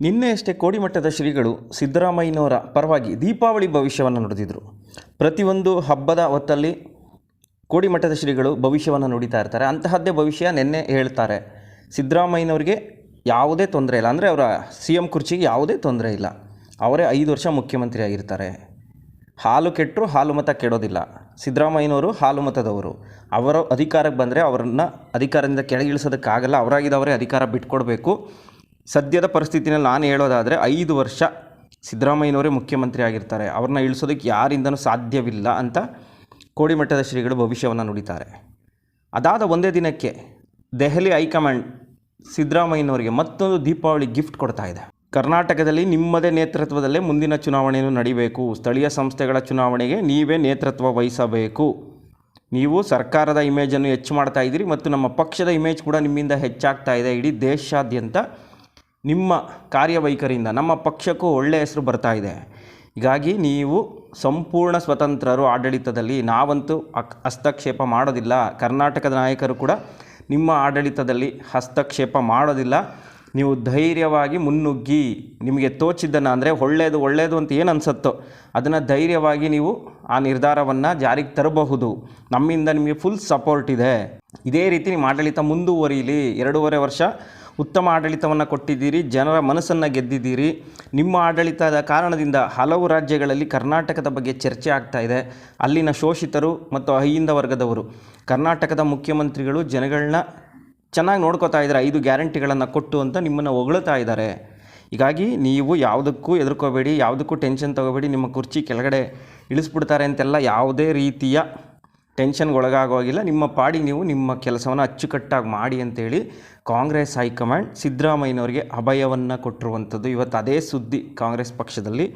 ನಿನ್ನೆ ಅಷ್ಟೇ ಕೋಡಿಮಟ್ಟದ ಶ್ರೀಗಳು ಸಿದ್ದರಾಮಯ್ಯನವರ ಪರವಾಗಿ ದೀಪಾವಳಿ ಭವಿಷ್ಯವನ್ನು ನುಡಿದಿದ್ರು. ಪ್ರತಿಯೊಂದು ಹಬ್ಬದ ಹೊತ್ತಲ್ಲಿ ಕೋಡಿಮಟ್ಟದ ಶ್ರೀಗಳು ಭವಿಷ್ಯವನ್ನು ನುಡಿತಾ ಇರ್ತಾರೆ. ಅಂತಹದ್ದೇ ಭವಿಷ್ಯ ನಿನ್ನೆ ಹೇಳ್ತಾರೆ. ಸಿದ್ದರಾಮಯ್ಯನವ್ರಿಗೆ ಯಾವುದೇ ತೊಂದರೆ ಇಲ್ಲ. ಅಂದರೆ ಅವರ ಸಿ ಎಂ ಕುರ್ಚಿಗೆ ಯಾವುದೇ ತೊಂದರೆ ಇಲ್ಲ. ಅವರೇ ಐದು ವರ್ಷ ಮುಖ್ಯಮಂತ್ರಿ ಆಗಿರ್ತಾರೆ. ಹಾಲು ಕೆಟ್ಟರು ಹಾಲು ಮತ ಕೆಡೋದಿಲ್ಲ. ಸಿದ್ದರಾಮಯ್ಯನವರು ಹಾಲು ಮತದವರು. ಅವರು ಅಧಿಕಾರಕ್ಕೆ ಬಂದರೆ ಅವರನ್ನು ಅಧಿಕಾರದಿಂದ ಕೆಳಗಿಳಿಸೋದಕ್ಕಾಗಲ್ಲ. ಅವರಾಗಿದ್ದವರೇ ಅಧಿಕಾರ ಬಿಟ್ಕೊಡ್ಬೇಕು. ಸದ್ಯದ ಪರಿಸ್ಥಿತಿನಲ್ಲಿ ನಾನು ಹೇಳೋದಾದರೆ ಐದು ವರ್ಷ ಸಿದ್ದರಾಮಯ್ಯನವರೇ ಮುಖ್ಯಮಂತ್ರಿ ಆಗಿರ್ತಾರೆ. ಅವ್ರನ್ನ ಇಳಿಸೋದಕ್ಕೆ ಯಾರಿಂದನೂ ಸಾಧ್ಯವಿಲ್ಲ ಅಂತ ಕೋಡಿಮಠದ ಶ್ರೀಗಳು ಭವಿಷ್ಯವನ್ನು ನುಡಿತಾರೆ. ಅದಾದ ಒಂದೇ ದಿನಕ್ಕೆ ದೆಹಲಿ ಹೈಕಮಾಂಡ್ ಸಿದ್ದರಾಮಯ್ಯನವರಿಗೆ ಮತ್ತೊಂದು ದೀಪಾವಳಿ ಗಿಫ್ಟ್ ಕೊಡ್ತಾ ಇದೆ. ಕರ್ನಾಟಕದಲ್ಲಿ ನಿಮ್ಮದೇ ನೇತೃತ್ವದಲ್ಲೇ ಮುಂದಿನ ಚುನಾವಣೆಯನ್ನು ನಡಿಬೇಕು. ಸ್ಥಳೀಯ ಸಂಸ್ಥೆಗಳ ಚುನಾವಣೆಗೆ ನೀವೇ ನೇತೃತ್ವ ವಹಿಸಬೇಕು. ನೀವು ಸರ್ಕಾರದ ಇಮೇಜನ್ನು ಹೆಚ್ಚು ಮಾಡ್ತಾ ಇದ್ದೀರಿ ಮತ್ತು ನಮ್ಮ ಪಕ್ಷದ ಇಮೇಜ್ ಕೂಡ ನಿಮ್ಮಿಂದ ಹೆಚ್ಚಾಗ್ತಾ ಇದೆ. ಇಡೀ ದೇಶಾದ್ಯಂತ ನಿಮ್ಮ ಕಾರ್ಯವೈಖರಿಯಿಂದ, ನಮ್ಮ ಪಕ್ಷಕ್ಕೂ ಒಳ್ಳೆಯ ಹೆಸರು ಬರ್ತಾ ಇದೆ. ಹೀಗಾಗಿ ನೀವು ಸಂಪೂರ್ಣ ಸ್ವತಂತ್ರರು ಆಡಳಿತದಲ್ಲಿ ನಾವಂತೂ ಹಸ್ತಕ್ಷೇಪ ಮಾಡೋದಿಲ್ಲ. ಕರ್ನಾಟಕದ ನಾಯಕರು ಕೂಡ ನಿಮ್ಮ ಆಡಳಿತದಲ್ಲಿ ಹಸ್ತಕ್ಷೇಪ ಮಾಡೋದಿಲ್ಲ. ನೀವು ಧೈರ್ಯವಾಗಿ ಮುನ್ನುಗ್ಗಿ ನಿಮಗೆ ತೋಚಿದ್ದನ್ನು ಅಂದರೆ ಒಳ್ಳೆಯದು ಒಳ್ಳೆಯದು ಅಂತ ಏನು ಅನಿಸುತ್ತೋ ಅದನ್ನು ಧೈರ್ಯವಾಗಿ ನೀವು ಆ ನಿರ್ಧಾರವನ್ನು ಜಾರಿಗೆ ತರಬಹುದು. ನಮ್ಮಿಂದ ನಿಮಗೆ ಫುಲ್ ಸಪೋರ್ಟ್ ಇದೆ. ಇದೇ ರೀತಿ ನಿಮ್ಮ ಆಡಳಿತ ಮುಂದುವರಿಯಲಿ ಎರಡೂವರೆ ವರ್ಷ ಉತ್ತಮ ಆಡಳಿತವನ್ನು ಕೊಟ್ಟಿದ್ದೀರಿ, ಜನರ ಮನಸ್ಸನ್ನು ಗೆದ್ದಿದ್ದೀರಿ. ನಿಮ್ಮ ಆಡಳಿತದ ಕಾರಣದಿಂದ ಹಲವು ರಾಜ್ಯಗಳಲ್ಲಿ ಕರ್ನಾಟಕದ ಬಗ್ಗೆ ಚರ್ಚೆ ಆಗ್ತಾ ಇದೆ. ಅಲ್ಲಿನ ಶೋಷಿತರು ಮತ್ತು ಅಹಿಂದ ವರ್ಗದವರು, ಕರ್ನಾಟಕದ ಮುಖ್ಯಮಂತ್ರಿಗಳು ಜನಗಳನ್ನ ಚೆನ್ನಾಗಿ ನೋಡ್ಕೋತಾ ಇದ್ದಾರೆ, ಐದು ಗ್ಯಾರಂಟಿಗಳನ್ನು ಕೊಟ್ಟು ಅಂತ ನಿಮ್ಮನ್ನು ಹೊಗಳುತ್ತಾ ಇದ್ದಾರೆ. ಹೀಗಾಗಿ ನೀವು ಯಾವುದಕ್ಕೂ ಎದುರ್ಕೋಬೇಡಿ, ಯಾವುದಕ್ಕೂ ಟೆನ್ಷನ್ ತಗೋಬೇಡಿ, ನಿಮ್ಮ ಕುರ್ಚಿ ಕೆಳಗಡೆ ಇಳಿಸ್ಬಿಡ್ತಾರೆ ಅಂತೆಲ್ಲ ಯಾವುದೇ ರೀತಿಯ ಟೆನ್ಷನ್ಗೆ ಒಳಗಾಗೋಗಿಲ್ಲ ನಿಮ್ಮ ಪಾಡಿ ನೀವು ನಿಮ್ಮ ಕೆಲಸವನ್ನು ಅಚ್ಚುಕಟ್ಟಾಗಿ ಮಾಡಿ ಅಂತೇಳಿ ಕಾಂಗ್ರೆಸ್ ಹೈಕಮಾಂಡ್ ಸಿದ್ದರಾಮಯ್ಯನವರಿಗೆ ಅಭಯವನ್ನು ಕೊಟ್ಟಿರುವಂಥದ್ದು. ಇವತ್ತು ಅದೇ ಸುದ್ದಿ ಕಾಂಗ್ರೆಸ್ ಪಕ್ಷದಲ್ಲಿ.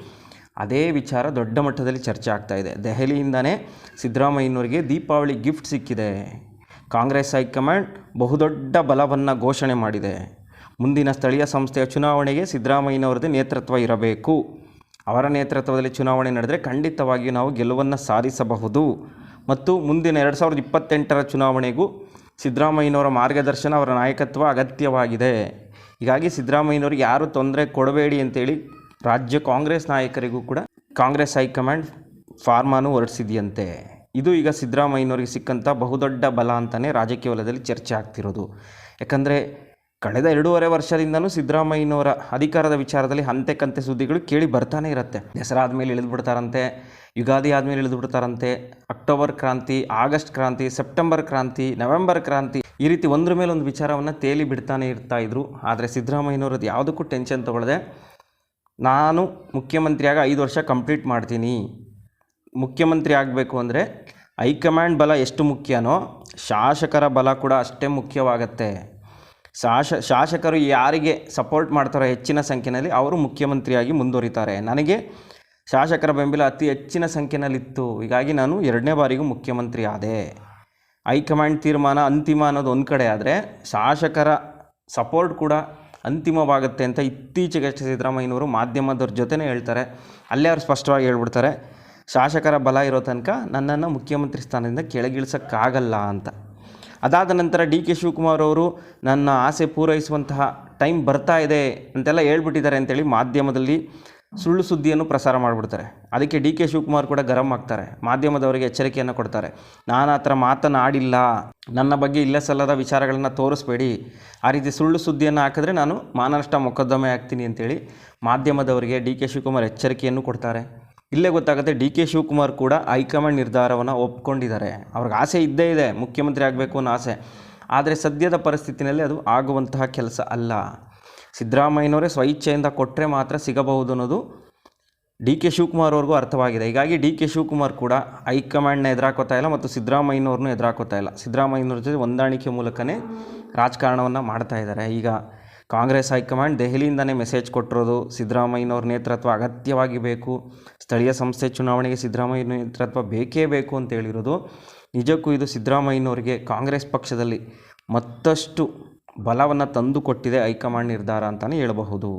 ಅದೇ ವಿಚಾರ ದೊಡ್ಡ ಮಟ್ಟದಲ್ಲಿ ಚರ್ಚೆ ಆಗ್ತಾ ಇದೆ. ದೆಹಲಿಯಿಂದನೇ ಸಿದ್ದರಾಮಯ್ಯನವರಿಗೆ ದೀಪಾವಳಿ ಗಿಫ್ಟ್ ಸಿಕ್ಕಿದೆ. ಕಾಂಗ್ರೆಸ್ ಹೈಕಮಾಂಡ್ ಬಹುದೊಡ್ಡ ಬಲವನ್ನು ಘೋಷಣೆ ಮಾಡಿದೆ. ಮುಂದಿನ ಸ್ಥಳೀಯ ಸಂಸ್ಥೆಯ ಚುನಾವಣೆಗೆ ಸಿದ್ದರಾಮಯ್ಯನವರದೇ ನೇತೃತ್ವ ಇರಬೇಕು. ಅವರ ನೇತೃತ್ವದಲ್ಲಿ ಚುನಾವಣೆ ನಡೆದರೆ ಖಂಡಿತವಾಗಿಯೂ ನಾವು ಗೆಲುವನ್ನು ಸಾಧಿಸಬಹುದು. ಮತ್ತು ಮುಂದಿನ ಎರಡು ಸಾವಿರದ ಇಪ್ಪತ್ತೆಂಟರ ಚುನಾವಣೆಗೂ ಸಿದ್ದರಾಮಯ್ಯನವರ ಮಾರ್ಗದರ್ಶನ ಅವರ ನಾಯಕತ್ವ ಅಗತ್ಯವಾಗಿದೆ. ಹೀಗಾಗಿ ಸಿದ್ದರಾಮಯ್ಯನವ್ರಿಗೆ ಯಾರು ತೊಂದರೆ ಕೊಡಬೇಡಿ ಅಂತೇಳಿ ರಾಜ್ಯ ಕಾಂಗ್ರೆಸ್ ನಾಯಕರಿಗೂ ಕೂಡ ಕಾಂಗ್ರೆಸ್ ಹೈಕಮಾಂಡ್ ಫಾರ್ಮಾನು ಹೊರಡಿಸಿದೆಯಂತೆ. ಇದು ಈಗ ಸಿದ್ದರಾಮಯ್ಯನವರಿಗೆ ಸಿಕ್ಕಂಥ ಬಹುದೊಡ್ಡ ಬಲ ಅಂತಲೇ ರಾಜಕೀಯ ವಲಯದಲ್ಲಿ ಚರ್ಚೆ ಆಗ್ತಿರೋದು. ಯಾಕಂದರೆ ಕಳೆದ ಎರಡೂವರೆ ವರ್ಷದಿಂದಲೂ ಸಿದ್ದರಾಮಯ್ಯನವರ ಅಧಿಕಾರದ ವಿಚಾರದಲ್ಲಿ ಹಂತೆ ಕಂತೆ ಸುದ್ದಿಗಳು ಕೇಳಿ ಬರ್ತಾನೆ ಇರುತ್ತೆ. ದಸರಾ ಆದಮೇಲೆ ಇಳಿದು ಬಿಡ್ತಾರಂತೆ ಯುಗಾದಿ ಆದಮೇಲೆ ಇಳಿದು ಬಿಡ್ತಾರಂತೆ ಅಕ್ಟೋಬರ್ ಕ್ರಾಂತಿ, ಆಗಸ್ಟ್ ಕ್ರಾಂತಿ, ಸೆಪ್ಟೆಂಬರ್ ಕ್ರಾಂತಿ, ನವೆಂಬರ್ ಕ್ರಾಂತಿ ಈ ರೀತಿ ಒಂದ್ರ ಮೇಲೆ ಒಂದು ವಿಚಾರವನ್ನು ತೇಲಿ ಬಿಡ್ತಾನೆ ಇರ್ತಾ ಇದ್ರು. ಆದರೆ ಸಿದ್ದರಾಮಯ್ಯನವ್ರದ್ದು ಯಾವುದಕ್ಕೂ ಟೆನ್ಷನ್ ತೊಗೊಳ್ಳದೆ, ನಾನು ಮುಖ್ಯಮಂತ್ರಿಯಾಗ ಐದು ವರ್ಷ ಕಂಪ್ಲೀಟ್ ಮಾಡ್ತೀನಿ. ಮುಖ್ಯಮಂತ್ರಿ ಆಗಬೇಕು ಅಂದರೆ ಹೈಕಮಾಂಡ್ ಬಲ ಎಷ್ಟು ಮುಖ್ಯನೋ ಶಾಸಕರ ಬಲ ಕೂಡ ಅಷ್ಟೇ ಮುಖ್ಯವಾಗತ್ತೆ. ಶಾಸ ಶಾಸಕರು ಯಾರಿಗೆ ಸಪೋರ್ಟ್ ಮಾಡ್ತಾರೋ ಹೆಚ್ಚಿನ ಸಂಖ್ಯೆಯಲ್ಲಿ ಅವರು ಮುಖ್ಯಮಂತ್ರಿಯಾಗಿ ಮುಂದುವರಿತಾರೆ. ನನಗೆ ಶಾಸಕರ ಬೆಂಬಲ ಅತಿ ಹೆಚ್ಚಿನ ಸಂಖ್ಯೆಯಲ್ಲಿತ್ತು ಹೀಗಾಗಿ ನಾನು ಎರಡನೇ ಬಾರಿಗೂ ಮುಖ್ಯಮಂತ್ರಿ ಆದೆ. ಹೈಕಮಾಂಡ್ ತೀರ್ಮಾನ ಅಂತಿಮ ಅನ್ನೋದು ಒಂದು ಕಡೆ ಆದರೆ ಶಾಸಕರ ಸಪೋರ್ಟ್ ಕೂಡ ಅಂತಿಮವಾಗುತ್ತೆ ಅಂತ ಇತ್ತೀಚೆಗಷ್ಟೇ ಸಿದ್ದರಾಮಯ್ಯನವರು ಮಾಧ್ಯಮದವ್ರ ಜೊತೆನೇ ಹೇಳ್ತಾರೆ. ಅಲ್ಲೇ ಅವ್ರು ಸ್ಪಷ್ಟವಾಗಿ ಹೇಳ್ಬಿಡ್ತಾರೆ, ಶಾಸಕರ ಬಲ ಇರೋ ತನಕ ನನ್ನನ್ನು ಮುಖ್ಯಮಂತ್ರಿ ಸ್ಥಾನದಿಂದ ಕೆಳಗಿಳಿಸೋಕ್ಕಾಗಲ್ಲ ಅಂತ. ಅದಾದ ನಂತರ ಡಿ ಕೆ ಶಿವಕುಮಾರ್ ಅವರು ನನ್ನ ಆಸೆ ಪೂರೈಸುವಂತಹ ಟೈಮ್ ಬರ್ತಾ ಇದೆ ಅಂತೆಲ್ಲ ಹೇಳ್ಬಿಟ್ಟಿದ್ದಾರೆ ಅಂತೇಳಿ ಮಾಧ್ಯಮದಲ್ಲಿ ಸುಳ್ಳು ಸುದ್ದಿಯನ್ನು ಪ್ರಸಾರ ಮಾಡಿಬಿಡ್ತಾರೆ. ಅದಕ್ಕೆ ಡಿ ಕೆ ಶಿವಕುಮಾರ್ ಕೂಡ ಗರಂ ಆಗ್ತಾರೆ. ಮಾಧ್ಯಮದವರಿಗೆ ಎಚ್ಚರಿಕೆಯನ್ನು ಕೊಡ್ತಾರೆ. ನಾನು ಆ ಥರ ಮಾತನಾಡಿಲ್ಲ. ನನ್ನ ಬಗ್ಗೆ ಇಲ್ಲ ಸಲ್ಲದ ವಿಚಾರಗಳನ್ನು ತೋರಿಸ್ಬೇಡಿ. ಆ ರೀತಿ ಸುಳ್ಳು ಸುದ್ದಿಯನ್ನು ಹಾಕಿದ್ರೆ ನಾನು ಮಾನನಷ್ಟ ಮೊಕದ್ದಮೆ ಆಗ್ತೀನಿ ಅಂತೇಳಿ ಮಾಧ್ಯಮದವರಿಗೆ ಡಿ ಕೆ ಶಿವಕುಮಾರ್ ಎಚ್ಚರಿಕೆಯನ್ನು ಕೊಡ್ತಾರೆ. ಇಲ್ಲೇ ಗೊತ್ತಾಗುತ್ತೆ ಡಿ ಕೆ ಶಿವಕುಮಾರ್ ಕೂಡ ಹೈಕಮಾಂಡ್ ನಿರ್ಧಾರವನ್ನು ಒಪ್ಕೊಂಡಿದ್ದಾರೆ. ಅವ್ರಿಗೆ ಆಸೆ ಇದ್ದೇ ಇದೆ, ಮುಖ್ಯಮಂತ್ರಿ ಆಗಬೇಕು ಅನ್ನೋ ಆಸೆ. ಆದರೆ ಸದ್ಯದ ಪರಿಸ್ಥಿತಿನಲ್ಲಿ ಅದು ಆಗುವಂತಹ ಕೆಲಸ ಅಲ್ಲ. ಸಿದ್ದರಾಮಯ್ಯನವರೇ ಸ್ವಇಚ್ಛೆಯಿಂದ ಕೊಟ್ಟರೆ ಮಾತ್ರ ಸಿಗಬಹುದು ಅನ್ನೋದು ಡಿ ಕೆ ಶಿವಕುಮಾರ್ ಅವ್ರಿಗೂ ಅರ್ಥವಾಗಿದೆ. ಹೀಗಾಗಿ ಡಿ ಕೆ ಶಿವಕುಮಾರ್ ಕೂಡ ಹೈಕಮಾಂಡ್ನ ಎದುರಾಕೋತಾ ಇಲ್ಲ ಮತ್ತು ಸಿದ್ದರಾಮಯ್ಯನವ್ರನ್ನೂ ಎದುರಾಕೋತಾ ಇಲ್ಲ. ಸಿದ್ದರಾಮಯ್ಯನವ್ರ ಜೊತೆ ಹೊಂದಾಣಿಕೆ ಮೂಲಕನೇ ರಾಜಕಾರಣವನ್ನು ಮಾಡ್ತಾ ಇದ್ದಾರೆ. ಈಗ ಕಾಂಗ್ರೆಸ್ ಹೈಕಮಾಂಡ್ ದೆಹಲಿಯಿಂದನೇ ಮೆಸೇಜ್ ಕೊಟ್ಟಿರೋದು, ಸಿದ್ದರಾಮಯ್ಯನವ್ರ ನೇತೃತ್ವ ಅಗತ್ಯವಾಗಿ ಬೇಕು, ಸ್ಥಳೀಯ ಸಂಸ್ಥೆ ಚುನಾವಣೆಗೆ ಸಿದ್ದರಾಮಯ್ಯ ನೇತೃತ್ವ ಬೇಕೇ ಬೇಕು ಅಂತ ಹೇಳಿರೋದು. ನಿಜಕ್ಕೂ ಇದು ಸಿದ್ದರಾಮಯ್ಯನವರಿಗೆ ಕಾಂಗ್ರೆಸ್ ಪಕ್ಷದಲ್ಲಿ ಮತ್ತಷ್ಟು ಬಲವನ್ನು ತಂದುಕೊಟ್ಟಿದೆ ಹೈಕಮಾಂಡ್ ನಿರ್ಧಾರ ಅಂತಲೇ ಹೇಳಬಹುದು.